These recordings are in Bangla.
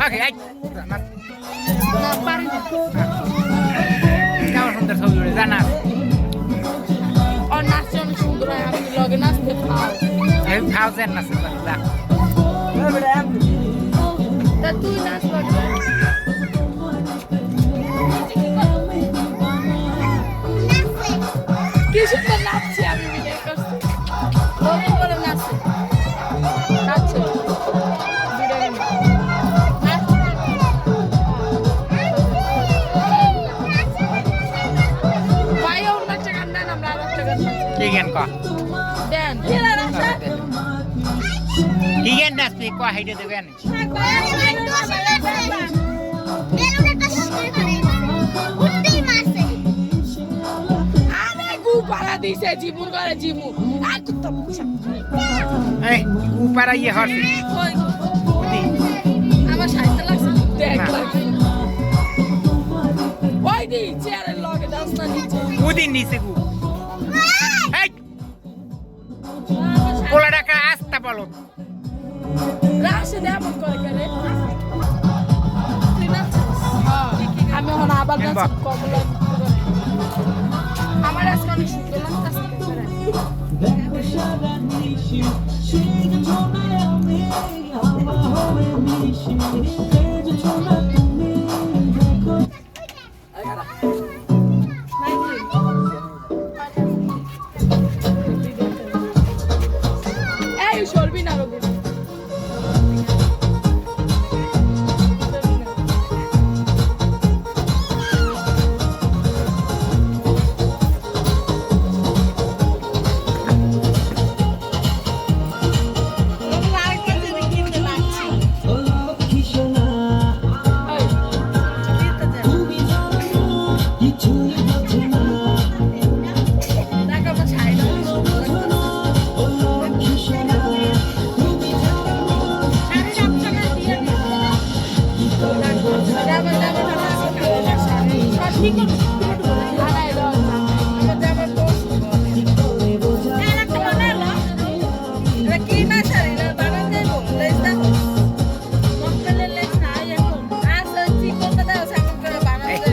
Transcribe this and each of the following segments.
Okay, ay. কেমন সুন্দর ছবি উঠে জানার নাচছে অনেক সুন্দর হয় আমি লগে নাচতে খাও এই খাও যেন নাচতে তা তুই নাচ কি সুন্দর নাচছে আমি ভিডিও করছি নাচি। কি গান ক দেন। কি গান নাচবি ক হাইটে দেবে আনি। আরে গু পাড়া দিছে জিমুর করে জিমু আর কুত্তা মুছা এই উপারা ইয়ে হরছে আমার সাইতে লাগছে। দেখ লাগছে ওই দি চেয়ারের লগে দাস না নিচে উদিন নিচে গু। টাকা বলো রাশে দে এমন করে কেন তুই নাচছিস? আমি এখন আবার? কমলা আমার আজকে অনেক সুন্দর লাগতেছে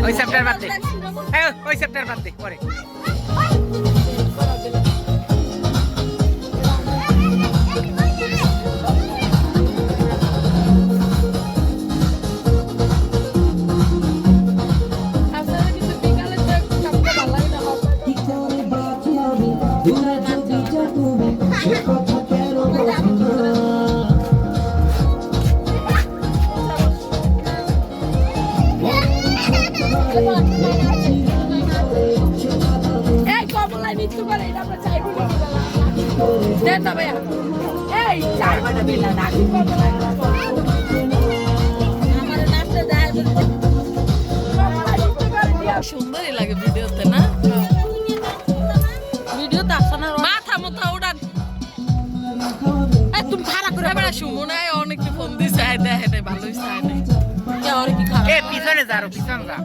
ওই চ্যাপ্টার বাদ। দে ওই চ্যাপ্টার বাদ দে পরে। মৃত্যু করে এটা আমরা চাইব না এই চাইব না সুন্দরই লাগে ভিডিওতে না? না অনেক ফোন দিছে আয় দেখে নাই ভালো হইছে আয় নাই আর কি খারাপ? এ পিছনে যা আরও পিছনে যা।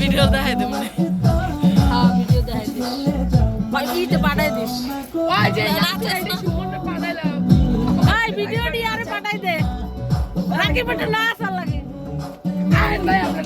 ভিডিও দেখাই দেব হ্যাঁ। ভিডিও দেখাই দিস। ভাই ইতে পাঠাই দিস। ওই যে না সুমনটা পাঠাইলাম ভাই ভিডিও দি আরে পাঠাই দে। রাখি পাঠা না আসা লাগে। আয় ভাই আমরা